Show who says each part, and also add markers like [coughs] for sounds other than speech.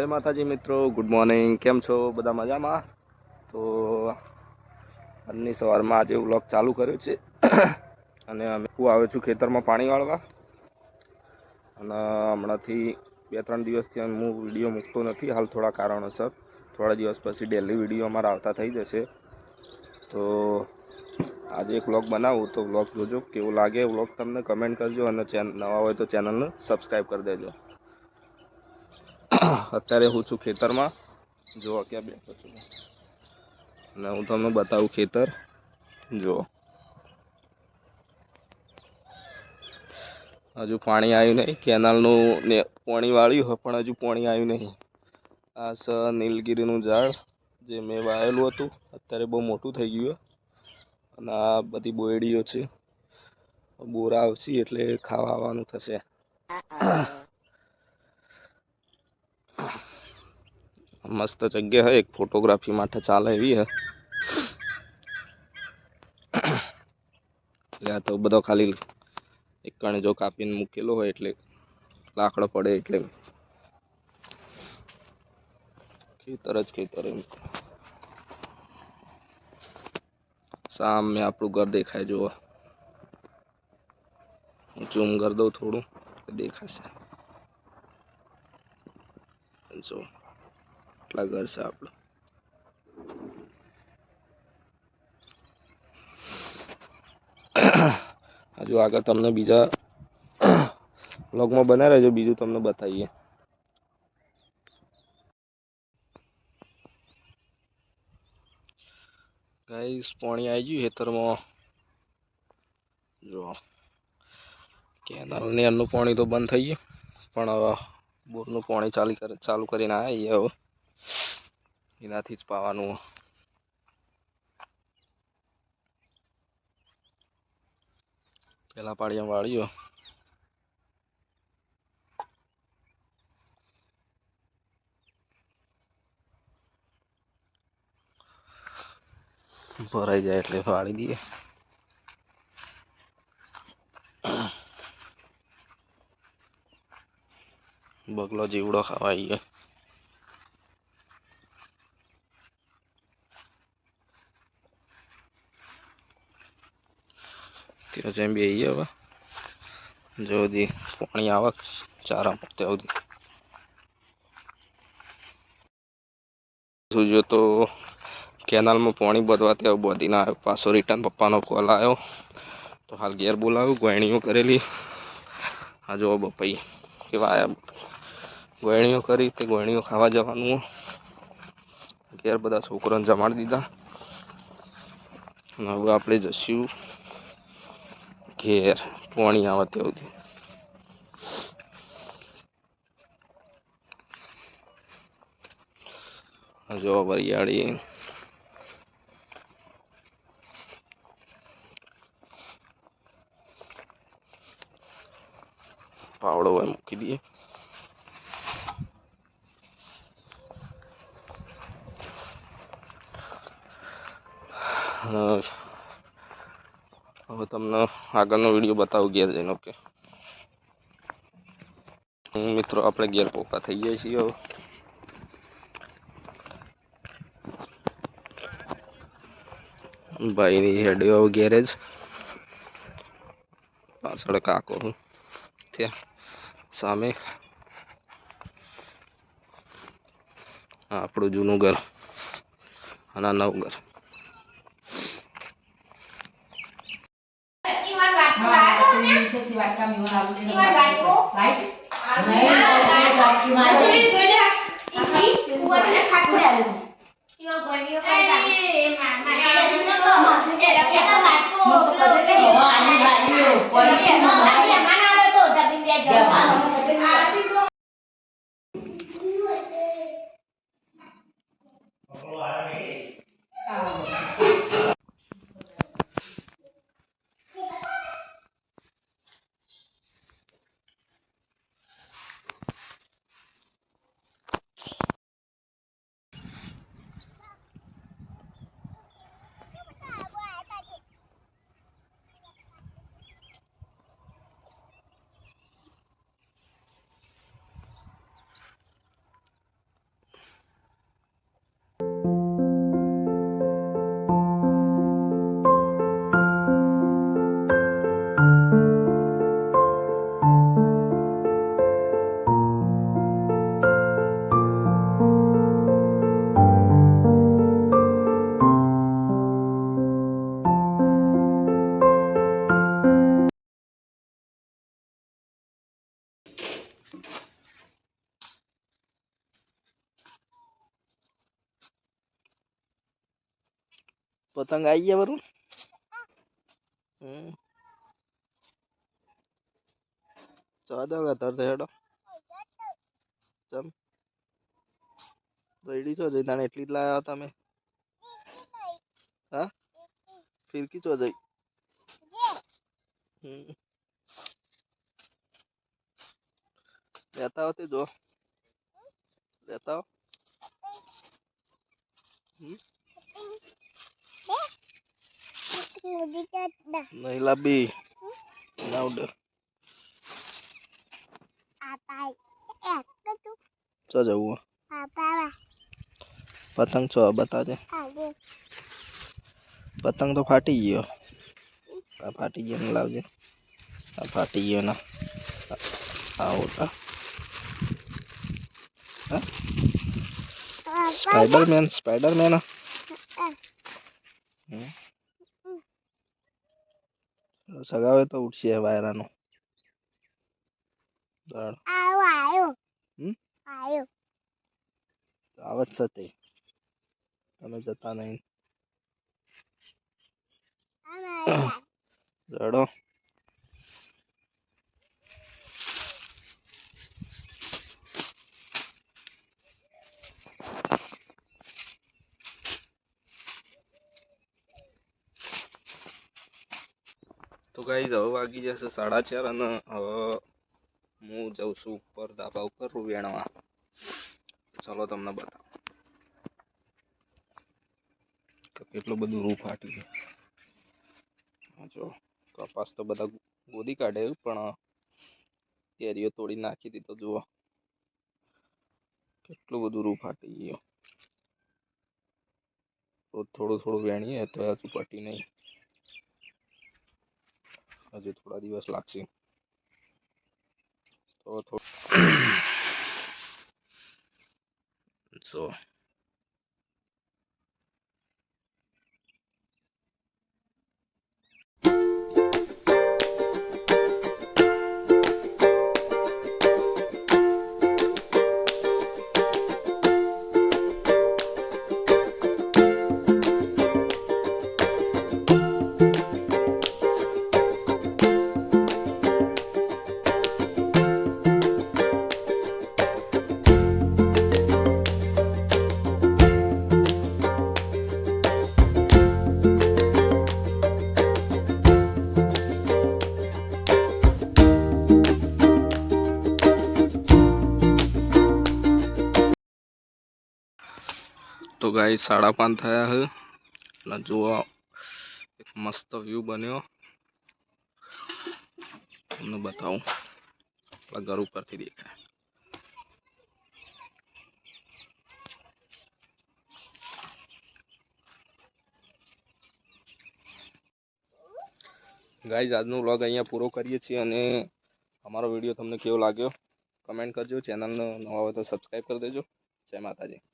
Speaker 1: જય માતાજી મિત્રો ગુડ મોર્નિંગ કેમ છો? બધા મજામાં? તો આજની સવારમાં આજે વ્લોગ ચાલુ કર્યો છે. અને અમે હું આવ્યો છું ખેતરમાં પાણી વાળવા. અને હમણાંથી બે ત્રણ દિવસથી હું વીડિયો મૂકતો નથી. હાલ થોડા કારણોસર. થોડા દિવસ પછી ડેલી વીડિયો અમારા આવતા થઈ જશે. તો આજે એક વ્લોગ બનાવું. તો વ્લોગ જોજો, કેવું લાગે વ્લોગ તમને કમેન્ટ કરજો. અને ચેન, નવા હોય તો ચેનલને સબસ્ક્રાઈબ કરી દેજો. અત્યારે હું છું ખેતરમાં. જુઓ ક્યાં બેઠો છું. અને હું તમને બતાવું ખેતર. જુઓ. હજુ પાણી આવ્યું નહીં. કેનાલનું ને પાણી વાળ્યું હોય, પણ હજુ પાણી આવ્યું નહીં. આ સ નીલગીરીનું ઝાડ જે મેં વાયેલું હતું, અત્યારે બહુ મોટું થઈ ગયું અને આ બધી બોયડીઓ છે. બોરા આવશે એટલે ખાવા આવવાનું થશે. મસ્ત જગ્યા હે, એક ફોટોગ્રાફી માટે ચાલે એવી હે. એટલે તો બધો ખાલી એક કણે જો કાપીને મૂકેલો હોય એટલે લાકડો પડે એટલે ખેતર જ ખેતર એમ. સામે આપણું ઘર દેખાય, જુઓ. ઝૂમ કરી દઉં થોડું દેખાશે. જો. આટલા ઘર છે આપણું હજુ આગળ તમને બીજા વ્લોગમાં બનાવી રહેજો, બીજું તમને બતાવીએ. ગાઈસ પાણી આવી ગયું ખેતરમાં. જો કેનાલ ને એનું પાણી તો બંધ થઈ ગયું. પણ હવે બોરનું પાણી ચાલી ચાલુ કરીને આવીએ હવે. એનાથી જ પાવાનું પેલા પાડીમાં વાળ્યો ભરાઈ જાય એટલે વાળી દઈએ બગલો જીવડો ખાવા આવી ગયો ત્યાં જેમ બી આવીએ હવે. જો દી પાણી આવક ચારા મૂકતે સુધી સુજો તો કેનાલમાં પાણી બધવાથી હવે બધીને આવ્યો પાછો રિટર્ન પપ્પાનો કોલ આવ્યો તો હાલ ઘેર બોલાવ્યું, ગોયણીઓ કરેલી. આ જો બપાઈ કેવા ગોયણીઓ કરી તે ગોયણીઓ ખાવા જવાનું. ઘેર બધા છોકરાને જમાડી દીધા. હવે આપણે જશું ઘેર પાણી આવે ત્યાં સુધી. જો વરિયાળી. પાવડો હોય મૂકી દઈએ. અ, હવે તમને આગળનો વીડિયો બતાવું ઘેર જઈને ઓકે મિત્રો, આપણે ઘેર પોકા થઈ ગયા છીએ હવે. ભાઈની હેડ્યો ગેરેજ પાછળ કાકો હું ત્યાં સામે. આપણું જૂનું ઘર. અને નવું ઘર.
Speaker 2: ઈવાર વાટકો લાવ્યો ને? ઈવાર વાટકો? ઈ કુંવરને ઠાકોરે આલ્યો. ઈવાર ગોળીઓ કરતા. મારા જૂનો તો એ રકેતો વાટકો પેલો કે એ મહેમાન આવ્યો તો ઢબીન બે જણ.
Speaker 1: પતંગ આવી ગયા વરુણ હમ જવા દો કે તરત હેડો ચમ રેડી છો જઈ તાણે એટલી જ લાયા તમે હા ફિરકી ચો જઈ લેતા આવો જો લેતા આવો હમ નહીં લાંબી ઉડે ચો જવું પતંગ છો બતાજે પતંગ તો ફાટી ગયો આ ફાટી ગયો ને લાવજે આ ફાટી ગયો ને આ ઓટા સ્પાઈડરમેન સ્પાઈડરમેન સગાવે તો ઉઠશે વાયરાનો. દળ. હમ? આવત છે તે. તમે જતા નહીં. રડો તો ગાઈઝ હવે વાગી જશે સાડા ચાર અને હવે હું જઉં છું ઉપર, ધાબા ઉપર વેણવા ચાલો તમને બતાવું કેટલું બધું રૂ ફાટી ગયું. જો, કપાસ તો બધા ગોદી કાઢે પણ કેરીઓ તોડી નાખી દીધો જુઓ. કેટલું બધું રૂ ફાટી ગયું. થોડું થોડું વેણીએ, તો હજુ પટી નહીં. હજુ થોડા દિવસ લાગશે. તો સો [coughs] ગાઈ સાડા પાંચ થયા છે. અને જોવા એક મસ્ત વ્યૂ બન્યો. તમને બતાવું. આપણા ઘર ઉપરથી દેખાય. ગાઈઝ આજનો વ્લોગ અહીંયા પૂરો કરીએ છીએ અને અમારો વીડિયો તમને કેવો લાગ્યો? કમેન્ટ કરજો. ચેનલનો નવા હોય તો સબસ્ક્રાઈબ કરી દેજો. જય માતાજી.